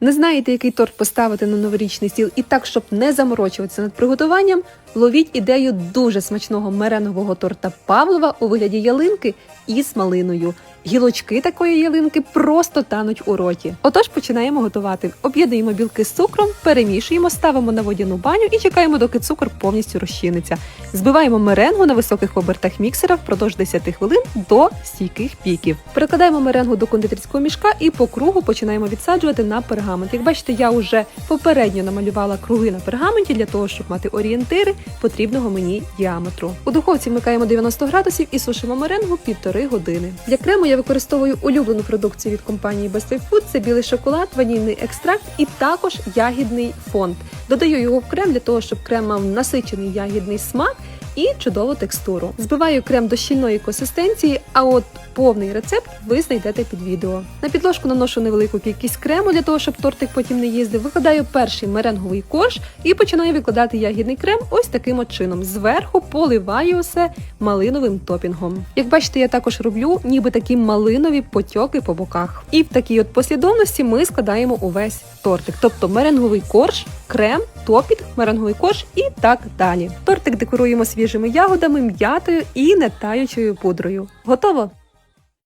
Не знаєте, який торт поставити на новорічний стіл і так, щоб не заморочуватися над приготуванням, ловіть ідею дуже смачного меренгового торта Павлова у вигляді ялинки із малиною. Гілочки такої ялинки просто тануть у роті. Отож починаємо готувати. Об'єднуємо білки з цукром, перемішуємо, ставимо на водяну баню і чекаємо, доки цукор повністю розчиниться. Збиваємо меренгу на високих обертах міксера впродовж 10 хвилин до стійких піків. Перекладаємо меренгу до кондитерського мішка і по кругу починаємо відсаджувати на пергамент. Як бачите, я вже попередньо намалювала круги на пергаменті для того, щоб мати орієнтири потрібного мені діаметру. У духовці вмикаємо 90 градусів і сушимо меренгу півтори години. Для крему я використовую улюблену продукцію від компанії Best Food. Це білий шоколад, ванільний екстракт і також ягідний фонд. Додаю його в крем для того, щоб крем мав насичений ягідний смак і чудову текстуру. Збиваю крем до щільної консистенції, а от повний рецепт ви знайдете під відео. На підложку наношу невелику кількість крему для того, щоб тортик потім не їздив. Викладаю перший меренговий корж і починаю викладати ягідний крем ось таким от чином. Зверху поливаю все малиновим топінгом. Як бачите, я також роблю ніби такі малинові потьоки по боках. І в такій от послідовності ми складаємо увесь тортик, тобто меренговий корж, крем, топінг, меренговий корж і так далі. Тортик декоруємо свіжими ягодами, м'ятою і нетаючою пудрою. Готово!